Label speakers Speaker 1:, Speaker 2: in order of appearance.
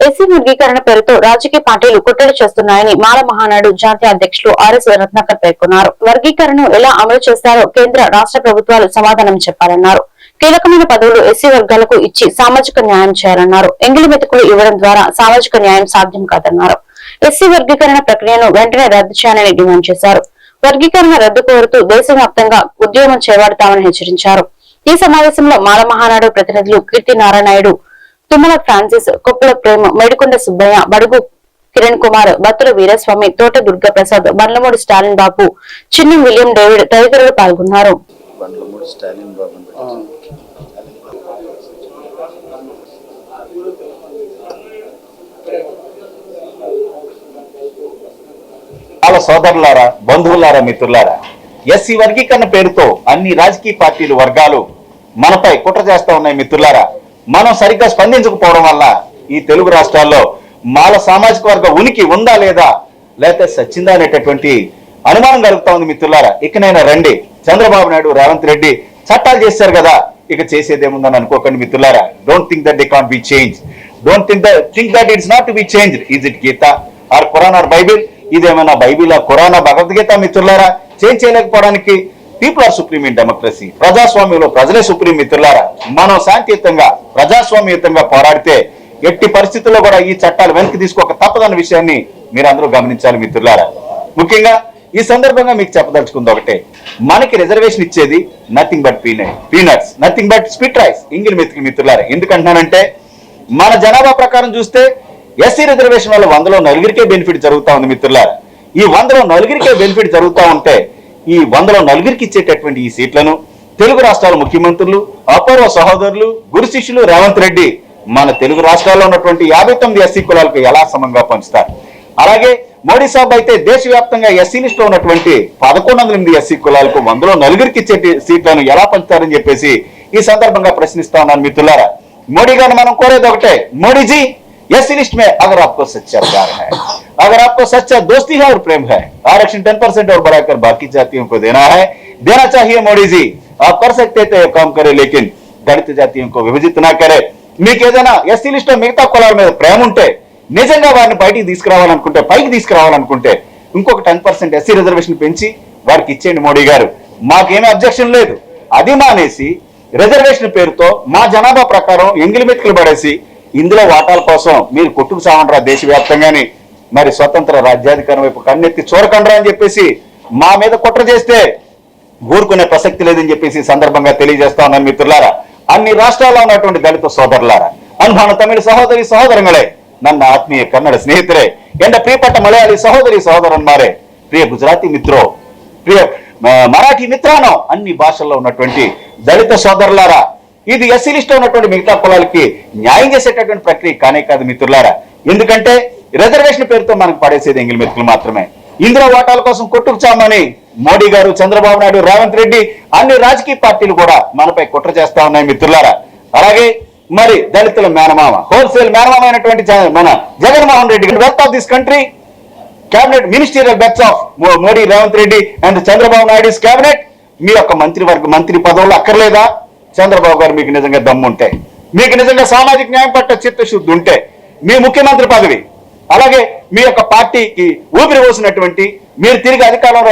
Speaker 1: SC వర్గీకరణ పేరుతో రాజకీయ పార్టీలు కుట్రలు చేస్తున్నాయని మాల మహానాడు జాతీయ అధ్యక్షులు ఆర్ఎస్ రత్నాకర్ పేర్కొన్నారు. వర్గీకరణను ఎలా అమలు చేస్తారో కేంద్ర రాష్ట్ర ప్రభుత్వాలు సమాధానం చెప్పాలన్నారు. కీలకమైన పదవులు ఎస్సీ వర్గాలకు ఇచ్చి సామాజిక న్యాయం చేయాలన్నారు. ఎంగిలి మెతుకులు ఇవ్వడం ద్వారా సామాజిక న్యాయం సాధ్యం కాదన్నారు. ఎస్సీ వర్గీకరణ ప్రక్రియను వెంటనే రద్దు చేయాలని డిమాండ్ చేశారు. వర్గీకరణ రద్దు కోరుతూ దేశవ్యాప్తంగా ఉద్యమం చేపడతామని హెచ్చరించారు. ఈ సమావేశంలో మాల మహానాడు ప్రతినిధులు కీర్తి నారాయణయుడు తుమ్మల ఫ్రాన్సిస్ కొప్పుల ప్రేమ మేడికొండ సుబ్బయ్య బడుగు కిరణ్ కుమార్ బత్తుల వీరస్వామి తోట దుర్గా ప్రసాద్ బండ్లమూడి స్టాలిన్ బాబు చిన్న విలియం డేవిడ్ తదితరులు పాల్గొన్నారు.
Speaker 2: వాళ్ళ సోదరులారా బంధువులారా మిత్రులారా ఎస్సీ వర్గీకరణ పేరుతో అన్ని రాజకీయ పార్టీలు వర్గాలు మనపై కుట్ర చేస్తా ఉన్నాయి మిత్రులారా. మనం సరిగ్గా స్పందించకపోవడం వల్ల ఈ తెలుగు రాష్ట్రాల్లో మాల సామాజిక వర్గ ఉనికి ఉందా లేదా లేకపోతే సచ్చిందా అనేటటువంటి అనుమానం కలుగుతా ఉంది మిత్రులారా. ఇకనైనా రండి. చంద్రబాబు నాయుడు రేవంత్ రెడ్డి చట్టాలు చేశారు కదా. ఇక చేసేదేముందని అనుకోకండి మిత్రులారా. Don't think that they can't be change don't think that think that it's not to be change is it Gita or Quran or Bible ఇదేమైనా బైబిల్ ఖురానా భగవద్గీత మిత్రులారా? Change చేయలేకపోవడానికి people are supreme in democracy. ప్రజాస్వామ్యంలో ప్రజలే supreme మిత్రులారా. మనం శాంతియుతంగా ప్రజాస్వామ్యయుతంగా పోరాడితే ఎట్టి పరిస్థితుల్లో కూడా ఈ చట్టాలు వెనక్కి తీసుకోక తప్పదన్న విషయాన్ని మీరందరూ గమనించాలి మిత్రులారా. ముఖ్యంగా ఈ సందర్భంగా మీకు చెప్పదలుచుకుంది ఒకటే. మనకి రిజర్వేషన్ ఇచ్చేది nothing but peanut peanuts nothing but spit rice ఇంగిల్ మిత్రులు మిత్రులారా. ఎందుకంటున్నానంటే మన జనాభా ప్రకారం చూస్తే ఎస్సీ రిజర్వేషన్ వల్ల వందలో నలుగురికే బెనిఫిట్ జరుగుతా ఉంది మిత్రులారా. ఈ వందలో నలుగురికే బెనిఫిట్ జరుగుతా ఉంటే ఈ వందలో నలుగురికి ఇచ్చేటటువంటి ఈ సీట్లను తెలుగు రాష్ట్రాల ముఖ్యమంత్రులు అపూర్వ సహోదరులు గురు శిష్యులు రేవంత్ రెడ్డి మన తెలుగు రాష్ట్రాల్లో ఉన్నటువంటి యాభై తొమ్మిది ఎస్సీ కులాలకు ఎలా సమంగా పంచుతారు? అలాగే మోడీ సాబ్ అయితే దేశవ్యాప్తంగా ఎస్సీ లిస్ట్లో ఉన్నటువంటి పదకొండు వందల ఎనిమిది ఎస్సీ కులాలకు వందలో నలుగురికి ఇచ్చే సీట్లను ఎలా పంచుతారని చెప్పేసి ఈ సందర్భంగా ప్రశ్నిస్తా ఉన్నాను మిత్రులారా. మోడీ గారిని మనం కోరేది ఒకటే మోడీజీ ఎస్సీ లిస్ట్ మే అగర్ ఆఫ్ కోర్స్ अगर आपको सच्चा दोस्ती है और प्रेम है आरक्षण टेन परसेंट और बढ़ाकर बाकी जातियों को देना है देना चाहिए मोदी जी आप कर सकते थे ये काम करे लेकिन దళిత జాతీయం को విభజిత నా करे మీకు ఏదైనా ఎస్సీ లిస్ట్ లో మిగతా కులాల మీద ప్రేమ ఉంటే నిజంగా వారిని బయటికి తీసుకురావాలనుకుంటే పైకి తీసుకురావాలనుకుంటే ఇంకొక టెన్ పర్సెంట్ ఎస్సీ రిజర్వేషన్ పెంచి వారికి ఇచ్చేయండి మోడీ గారు మాకేమీ అబ్జెక్షన్ లేదు అది మానేసి రిజర్వేషన్ పేరుతో మా జనాభా ప్రకారం ఎంగిలి మెతుకులు పడేసి ఇందులో వాటాల కోసం మీరు కొట్టుకు సామంటారా దేశవ్యాప్తంగాని మరి స్వతంత్ర రాజ్యాధికారం వైపు కన్నెత్తి చూడకండ్రా అని చెప్పేసి మా మీద కుట్ర చేస్తే ఊరుకునే ప్రసక్తి లేదని చెప్పేసి సందర్భంగా తెలియజేస్తా ఉన్నాను మిత్రులారా. అన్ని రాష్ట్రాల్లో ఉన్నటువంటి దళిత సోదరులారా అన్హాన తమిళ సహోదరి సహోదరంగళే ನನ್ನ ಆತ್ಮೀಯ ಕನ್ನಡ ಸ್ನೇಹಿತರೆ ಎಂದ ಪ್ರಿಯಪಟ್ಟ ಮಲಯಾಳಿ సహోదరం సోదరన్మారే ప్రియ గుజరాతీ మిత్రో ప్రియ మరాఠీ మిత్రానో అన్ని భాషల్లో ఉన్నటువంటి దళిత సోదరులారా. ఇది ఎస్సీ లిస్ట్ ఉన్నటువంటి మిగతా కులాలకి న్యాయం చేసేటటువంటి ప్రక్రియ కానే కాదు మిత్రులారా. ఎందుకంటే రిజర్వేషన్ పేరుతో మనకు పడేసేది ఎంగిల్ మెతుకులు మాత్రమే. ఇందులో ఓటాల కోసం కొట్టుకుచామని మోడీ గారు చంద్రబాబు నాయుడు రేవంత్ రెడ్డి అన్ని రాజకీయ పార్టీలు కూడా మనపై కుట్ర చేస్తా ఉన్నాయి మిత్రులారా. అలాగే మరి దళితుల మేనమామ హోల్సేల్ మేనమామ అయినటువంటి మన Jaganmohan Reddy wealth of this country cabinet ministerial bets of Modi Revanth Reddy and Chandrababu Naidu cabinet మీ యొక్క మంత్రివర్గ మంత్రి పదవులు అక్కర్లేదా? చంద్రబాబు గారు మీకు నిజంగా దమ్ముంటే మీకు నిజంగా సామాజిక న్యాయం పట్ల చిత్తశుద్ధి ఉంటే మీ ముఖ్యమంత్రి పదవి అలాగే మీ యొక్క పార్టీకి ఊపిరి పోసినటువంటి మీరు తిరిగి అధికారంలో